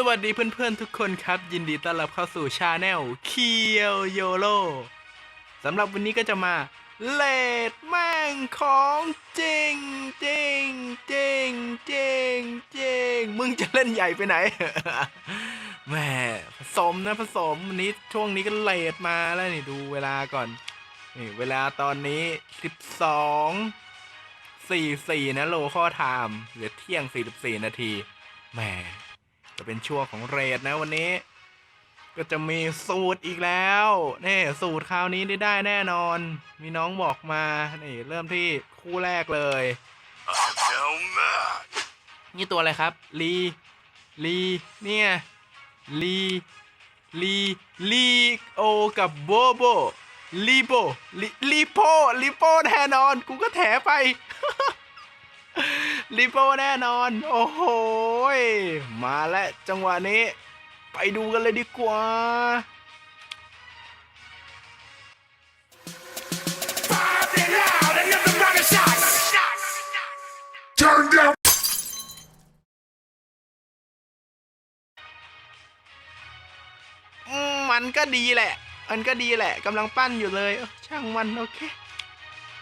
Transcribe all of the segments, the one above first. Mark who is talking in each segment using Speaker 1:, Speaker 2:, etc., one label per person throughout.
Speaker 1: สวัสดีเพื่อนๆทุกคนครับ ยินดีต้อนรับเข้าสู่ชาแนลเคียวโยโลสำหรับวันนี้ก็จะมาเลดแม่งของจริงจริงจริงจริงจริงมึงจะเล่นใหญ่ไปไหน แหมผสมนะผสมวันนี้ช่วงนี้ก็เลดมาแล้วนี่ดูเวลาก่อนนี่เวลาตอนนี้12 44นะโลข้อไทม์เหลือเที่ยง44นาทีแหม จะเป็นช่วงของเรดนะวันนี้ ก็จะมีสูตรอีกแล้วนี่สูตรคราวนี้ได้ได้แน่นอน มีน้องบอกมานี่เริ่มที่คู่แรกเลย
Speaker 2: no
Speaker 1: นี่ตัวอะไรครับลีลีเนี่ยลีลีลีโอกับโบโบลีโบลีลีโปลีโปแน่นอน กูก็แถไป ลีโปแน่นอน โอ้โห มาแล้วจังหวะนี้ ไปดูกันเลยดีกว่ามันก็ดีแหละ มันก็ดีแหละกำลังปั้นอยู่เลย ช่างมันโอเค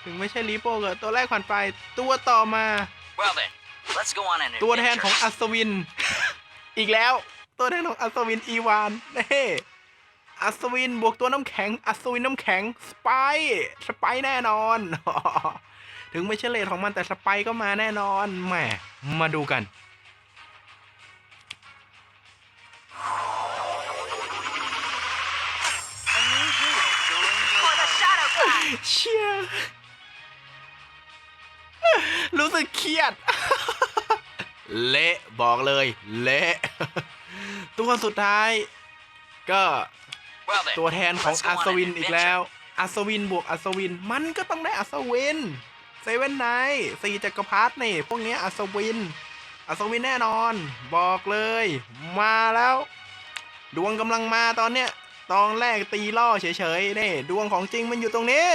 Speaker 1: ถึงไม่ใช่ลีโป้ก็ตัวแรกผ่านไปตัวต่อมา
Speaker 3: Well then, let's go on an
Speaker 1: ตัวแทนของ
Speaker 3: adventure.
Speaker 1: อัศวิน อีกแล้ว ตัวแทนของอัศวินอีวานเน่อัศวินบวกตัวน้ำแข็ง อัศวินน้ำแข็ง สไปร์สไปร์แน่นอน ถึงไม่ใช่เลทของมันแต่สไปร์ก็มาแน่นอนแหมมาดูกัน
Speaker 3: For the Shadow Clan!
Speaker 1: เชี่ย รู้สึกเครียด เละบอกเลย เละตัวสุดท้าย ก็
Speaker 3: Well then,
Speaker 1: ตัวแทนของ
Speaker 3: let's go
Speaker 1: อั
Speaker 3: on
Speaker 1: ศ
Speaker 3: an
Speaker 1: วินอีก
Speaker 3: adventure.
Speaker 1: แล้ว อัศวินบวกอัศวิน มันก็ต้องได้อัศวินเซเว่นไนสี่จักรพรรดินี่ พวกเนี้ยอัศวิน อัศวินแน่นอน บอกเลย มาแล้ว ดวงกำลังมาตอนเนี้ยตอนแรกตีล่อเฉยๆนี่ดวงของจริงมันอยู่ตรงนี้